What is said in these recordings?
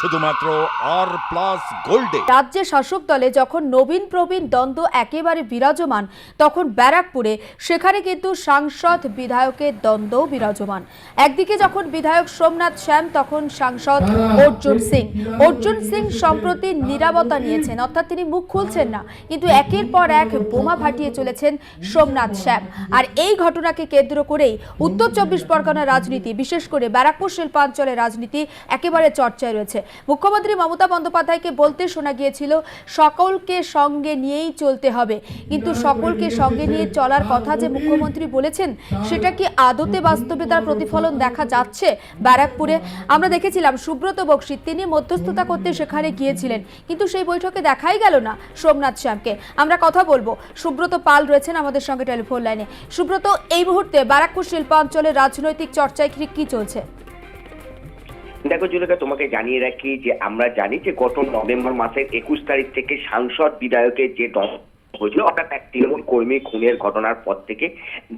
শুধুমাত্র আর প্লাস গোল্ডে রাজ্যে শাসক দলে যখন নবীন প্রবীণ দ্বন্দ্ব একেবারে বিরাজমান, তখন ব্যারাকপুরে, সেখানে কিন্তু সাংসদ বিধায়কের দ্বন্দ্বও বিরাজমান। একদিকে যখন বিধায়ক সোমনাথ শ্যাম, তখন সাংসদ অর্জুন সিং। অর্জুন সিং সম্প্রতি নিরাপত্তা নিয়েছেন, অর্থাৎ তিনি মুখ খুলছেন না, কিন্তু একের পর এক বোমা ফাটিয়ে চলেছেন সোমনাথ শ্যাম। আর এই ঘটনাকে কেন্দ্র করেই উত্তর চব্বিশ পরগনা রাজনীতি, বিশেষ করে ব্যারাকপুর শিল্পাঞ্চলের রাজনীতি একেবারে চর্চায় রয়েছে। মুখ্যমন্ত্রী মমতা বন্দ্যোপাধ্যায়কে বলতে শোনা গিয়েছিল, সকলকে সঙ্গে নিয়েই চলতে হবে। কিন্তু সকলকে সঙ্গে নিয়ে চলার কথা যে মুখ্যমন্ত্রী বলেছেন, সেটা কি আদতে বাস্তবে তার প্রতিফলন দেখা যাচ্ছে ব্যারাকপুরে? আমরা দেখেছিলাম সুব্রত বক্সি, তিনি মধ্যস্থতা করতে সেখানে গিয়েছিলেন, কিন্তু সেই বৈঠকে দেখাই গেল না সোমনাথ শ্যামকে। আমরা কথা বলব। সুব্রত পাল রয়েছেন আমাদের সঙ্গে টেলিফোন লাইনে। সুব্রত, এই মুহূর্তে ব্যারাকপুর শিল্পাঞ্চলের রাজনৈতিক চর্চায় কি চলছে? দেখো জুলেখা, তোমাকে জানিয়ে রাখি যে আমরা জানি যে গত নভেম্বর মাসের একুশ তারিখ থেকে সাংসদ বিধায়কের যে হয়েছিল, অর্থাৎ এক তৃণমূল কর্মী খুনের ঘটনার পর থেকে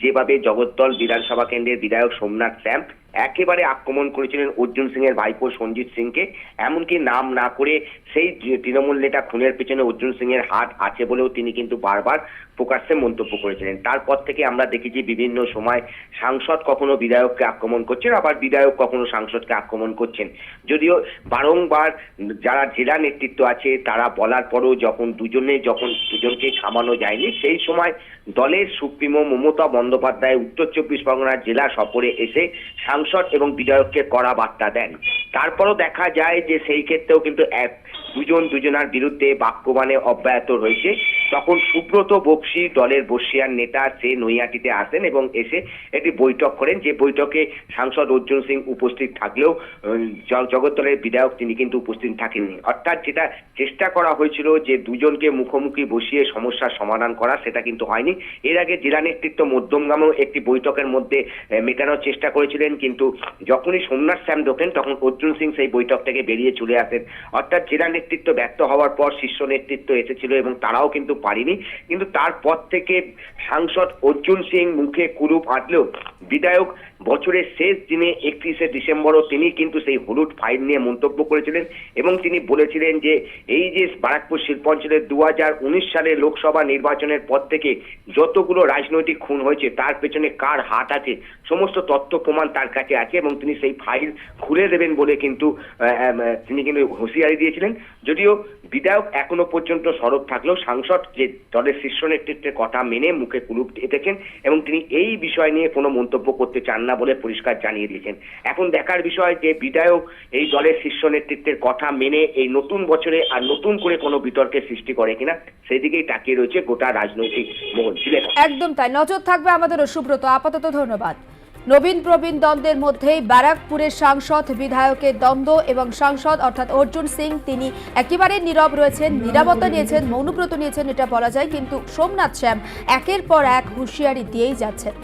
যেভাবে জগদ্দল বিধানসভা কেন্দ্রের বিধায়ক সোমনাথ শ্যাম একেবারে আক্রমণ করেছিলেন অর্জুন সিং এর ভাইপো সঞ্জিত সিংকে। এমনকি নাম না করে সেই তৃণমূল নেতা খুনের পেছনে অর্জুন সিং এর হাত আছে বলেও তিনি কিন্তু বারবার প্রকাশ্যে মন্তব্য করেছিলেন। তারপর থেকে আমরা দেখেছি বিভিন্ন সময় সাংসদ কখনো বিধায়ককে আক্রমণ করছেন, আবার বিধায়ক কখনো সাংসদকে আক্রমণ করছেন। যদিও বারংবার যারা জেলা নেতৃত্ব আছে, তারা বলার পরও যখন দুজনে যখন দুজনকে থামানো যায়নি, সেই সময় দলের সুপ্রিমো মমতা বন্দ্যোপাধ্যায় উত্তর চব্বিশ পরগনার জেলা সফরে এসে সাংসদ এবং বিধায়ককে কড়া বার্তা দেন। তারপরও দেখা যায় যে সেই ক্ষেত্রেও কিন্তু দুজন দুজনার বিরুদ্ধে বাক্যবাণে অব্যাহত রয়েছে। তখন সুব্রত বক্সি দলের বর্ষিয়ার নেতা সে নৈয়াটিতে আসেন এবং এসে একটি বৈঠক করেন। যে বৈঠকে সাংসদ অর্জুন সিং উপস্থিত থাকলেও জগদ্দলের বিধায়ক তিনি কিন্তু উপস্থিত থাকেননি। অর্থাৎ যেটা চেষ্টা করা হয়েছিল যে দুজনকে মুখোমুখি বসিয়ে সমস্যার সমাধান করা, সেটা কিন্তু হয়নি। এর আগে জেলা নেতৃত্ব মধ্যমগ্রামেও একটি বৈঠকের মধ্যে মেটানোর চেষ্টা করেছিলেন, কিন্তু যখনই সোমনাথ শ্যাম ঢোকেন, তখন অর্জুন সিং সেই বৈঠক থেকে বেরিয়ে চলে আসেন। অর্থাৎ জেলা নেতৃত্ব ব্যর্থ হওয়ার পর শীর্ষ নেতৃত্ব এসেছিল এবং তারাও কিন্তু পারেনি। কিন্তু তারপর থেকে সাংসদ অর্জুন সিং মুখে কুরুপ আঁটলেও বিধায়ক বছরের শেষ দিনে একত্রিশে ডিসেম্বরও তিনি কিন্তু সেই হলুদ ফাইল নিয়ে মন্তব্য করেছিলেন এবং তিনি বলেছিলেন যে এই যে বারাকপুর শিল্পাঞ্চলের দু হাজার উনিশ সালে লোকসভা নির্বাচনের পর থেকে যতগুলো রাজনৈতিক খুন হয়েছে, তার পেছনে কার হাত আছে? সমস্ত তথ্য প্রমাণ তার কাছে আছে এবং তিনি সেই ফাইল খুলে দেবেন বলে কিন্তু তিনি কিন্তু হুঁশিয়ারি দিয়েছিলেন। যদিও বিধায়ক এখনও পর্যন্ত সরব থাকলেও সাংসদ যে দলের শীর্ষ নেতৃত্বের কথা মেনে মুখে কুলুপ এঁটেছেন এবং তিনি এই বিষয় নিয়ে কোনো মন্তব্য করতে চান না বলে পরিষ্কার জানিয়ে দিয়েছেন। এখন দেখার বিষয় যে বিধায়ক এই দলের শীর্ষ নেতৃত্বের কথা মেনে এই নতুন বছরে আর নতুন করে কোনো বিতর্কের সৃষ্টি করে কিনা সেই দিকেই তাকিয়ে রয়েছে গোটা রাজনৈতিক মহল। একদম তাই। নজর থাকবে আমাদেরও। সুব্রত, আপাতত ধন্যবাদ। নবীন প্রবীণ দ্বন্দ্বের মধ্যেই ব্যারাকপুরের সাংসদ, বিধায়কের দ্বন্দ্ব এবং সাংসদ অর্থাৎ অর্জুন সিং, তিনি একেবারে নীরব রয়েছেন, নিরাপত্তা নিয়েছেন, মৌনব্রত নিয়েছেন, এটা বলা যায়, কিন্তু সোমনাথ শ্যাম একের পর এক হুঁশিয়ারি দিয়েই যাচ্ছেন।